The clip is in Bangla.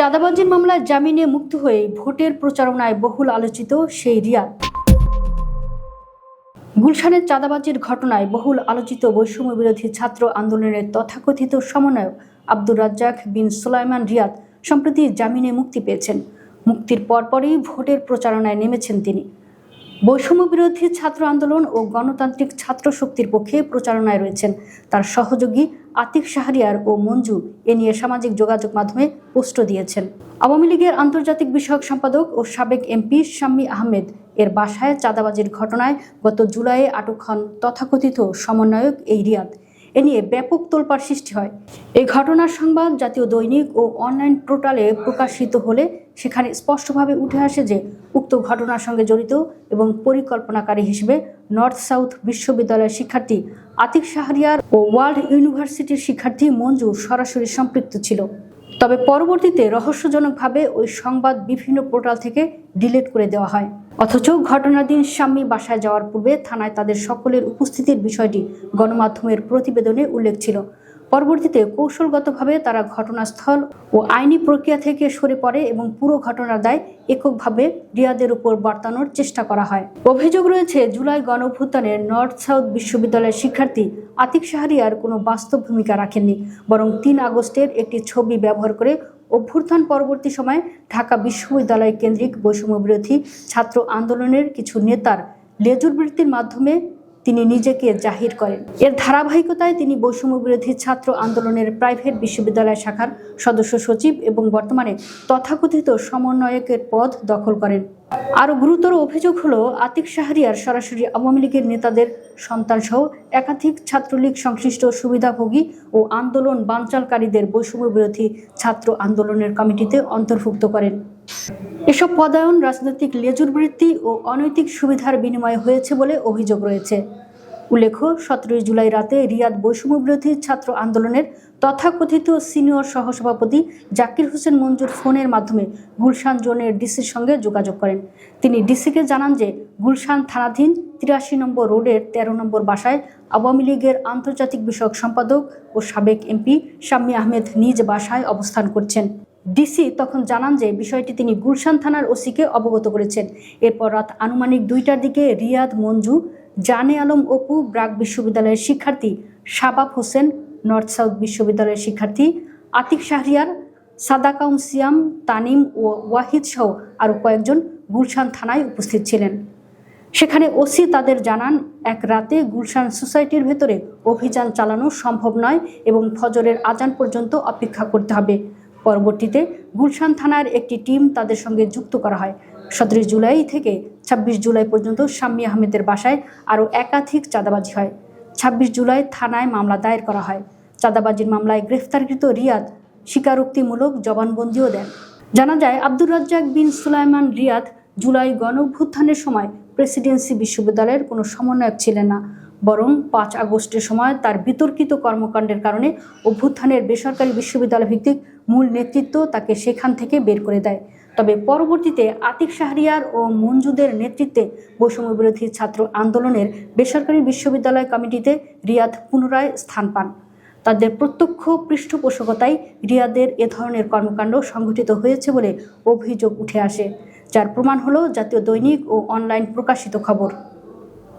চাঁদাবাজির মামলায় জামিনে মুক্ত হয়ে ভোটের প্রচারণায় বহুল আলোচিত সেই রিয়াদ। গুলশানের চাঁদাবাজির ঘটনায় বহুল আলোচিত বৈষম্য বিরোধী ছাত্র আন্দোলনের তথাকথিত সমন্বয়ক আব্দুর রাজ্জাক বিন সুলাইমান রিয়াদ সম্প্রতি জামিনে মুক্তি পেয়েছেন। মুক্তির পরপরই ভোটের প্রচারণায় নেমেছেন তিনি। বৈষম্য বিরোধী ছাত্র আন্দোলন ও গণতান্ত্রিক ছাত্র শক্তির পক্ষে প্রচারণায় রয়েছেন। তার সহযোগী আতিক শাহরিয়ার ও মঞ্জু এ নিয়ে সামাজিক যোগাযোগ মাধ্যমে পোস্ট দিয়েছেন। আওয়ামী লীগের আন্তর্জাতিক বিষয়ক সম্পাদক ও সাবেক এমপি শাম্মী আহমেদ এর বাসায় চাঁদাবাজির ঘটনায় গত জুলাইয়ে আটক হন তথাকথিত সমন্বয়ক এই রিয়াদ। এ নিয়ে ব্যাপক তোলপাড় সৃষ্টি হয়। এই ঘটনার সংবাদ জাতীয় দৈনিক ও অনলাইন পোর্টালে প্রকাশিত হলে সেখানে স্পষ্টভাবে উঠে আসে যে, উক্ত ঘটনার সঙ্গে জড়িত এবং পরিকল্পনাকারী হিসেবে নর্থ সাউথ বিশ্ববিদ্যালয়ের শিক্ষার্থী আতিক শাহরিয়ার ও ওয়ার্ল্ড ইউনিভার্সিটির শিক্ষার্থী মঞ্জু সরাসরি সম্পৃক্ত ছিল। তবে পরবর্তীতে রহস্যজনকভাবে ওই সংবাদ বিভিন্ন পোর্টাল থেকে ডিলিট করে দেওয়া হয়। অথচ ঘটনার দিন স্বামী বাসায় যাওয়ার পূর্বে থানায় তাদের সকলের উপস্থিতির বিষয়টি গণমাধ্যমের প্রতিবেদনে উল্লেখ ছিল। পরবর্তীতে কৌশলগতভাবে তারা ঘটনাস্থল ও আইনি প্রক্রিয়া থেকে সরে পড়ে এবং পুরো ঘটনার দায় এককভাবে রিয়াদের উপর বর্তানোর চেষ্টা করা হয়। অভিযোগ রয়েছে, জুলাই গণঅভ্যুত্থানের নর্থ সাউথ বিশ্ববিদ্যালয়ের শিক্ষার্থী আতিক শাহরিয়ার কোনো বাস্তব ভূমিকা রাখেননি, বরং তিন আগস্টের একটি ছবি ব্যবহার করে অভ্যুত্থান পরবর্তী সময়ে ঢাকা বিশ্ববিদ্যালয় কেন্দ্রিক বৈষম্য বিরোধী ছাত্র আন্দোলনের কিছু নেতার লেজুর বৃত্তির মাধ্যমে তিনি নিজেকে জাহির করেন। এর ধারাবাহিকতায় তিনি বৈষম্য বিরোধী ছাত্র আন্দোলনের প্রাইভেট বিশ্ববিদ্যালয় শাখার সদস্য সচিব এবং বর্তমানে তথাকথিত সমন্বয়কের পদ দখল করেন। আরও গুরুতর অভিযোগ হলো, আতিক শাহরিয়ার সরাসরি আওয়ামী লীগের নেতাদের সন্তানসহ একাধিক ছাত্রলীগ সংশ্লিষ্ট সুবিধাভোগী ও আন্দোলন বানচালকারীদের বৈষম্য বিরোধী ছাত্র আন্দোলনের কমিটিতে অন্তর্ভুক্ত করেন। এসব পদায়ন রাজনৈতিক লেজুর বৃত্তি ও অনৈতিক সুবিধার বিনিময়ে হয়েছে বলে অভিযোগ রয়েছে। উল্লেখ্য, সতেরোই জুলাই রাতে রিয়াদ বৈষম্য বিরোধী ছাত্র আন্দোলনের তথাকথিত সিনিয়র সহসভাপতি জাকির হোসেন মঞ্জুর ফোনের মাধ্যমে গুলশান জোনের ডিসির সঙ্গে যোগাযোগ করেন। তিনি ডিসিকে জানান যে, গুলশান থানাধীন তিরাশি নম্বর রোডের তেরো নম্বর বাসায় আওয়ামী লীগের আন্তর্জাতিক বিষয়ক সম্পাদক ও সাবেক এমপি শাম্মী আহমেদ নিজ বাসায় অবস্থান করছেন। ডিসি তখন জানান যে বিষয়টি তিনি গুলশান থানার ওসিকে অবগত করেছেন। এরপর রাত আনুমানিক দুইটার দিকে রিয়াদ মঞ্জু, জানে আলম অপু, ব্রাক বিশ্ববিদ্যালয়ের শিক্ষার্থী শাবাব হোসেন, নর্থ সাউথ বিশ্ববিদ্যালয়ের শিক্ষার্থী আতিক শাহরিয়ার সাদাকাউম সিয়াম, তানিম ও ওয়াহিদ সহ আরও কয়েকজন গুলশান থানায় উপস্থিত ছিলেন। সেখানে ওসি তাদের জানান, এক রাতে গুলশান সোসাইটির ভেতরে অভিযান চালানো সম্ভব নয় এবং ফজরের আজান পর্যন্ত অপেক্ষা করতে হবে। পরবর্তীতে গুলশান থানার একটি টিম তাদের সঙ্গে যুক্ত করা হয়। সতেরোই জুলাই থেকে ছাব্বিশ জুলাই পর্যন্ত শাম্মী আহমেদের বাসায় আরও একাধিক চাঁদাবাজি হয়। ছাব্বিশ জুলাই থানায় মামলা দায়ের করা হয়। চাঁদাবাজির মামলায় গ্রেফতারকৃত রিয়াদ স্বীকারোক্তিমূলক জবানবন্দিও দেন। জানা যায়, আব্দুর রাজ্জাক বিন সুলাইমান রিয়াদ জুলাই গণঅভ্যুত্থানের সময় প্রেসিডেন্সি বিশ্ববিদ্যালয়ের কোনো সমন্বয়ক ছিলেন না। বরং পাঁচ আগস্টের সময় তার বিতর্কিত কর্মকাণ্ডের কারণে অভ্যুত্থানের বেসরকারি বিশ্ববিদ্যালয় ভিত্তিক মূল নেতৃত্ব তাকে সেখান থেকে বের করে দেয়। তবে পরবর্তীতে আতিক শাহরিয়ার ও মঞ্জুদের নেতৃত্বে বৈষম্য বিরোধী ছাত্র আন্দোলনের বেসরকারি বিশ্ববিদ্যালয় কমিটিতে রিয়াদ পুনরায় স্থান পান। তাদের প্রত্যক্ষ পৃষ্ঠপোষকতায় রিয়াদের এ ধরনের কর্মকাণ্ড সংঘটিত হয়েছে বলে অভিযোগ উঠে আসে, যার প্রমাণ হলো জাতীয় দৈনিক ও অনলাইন প্রকাশিত খবর।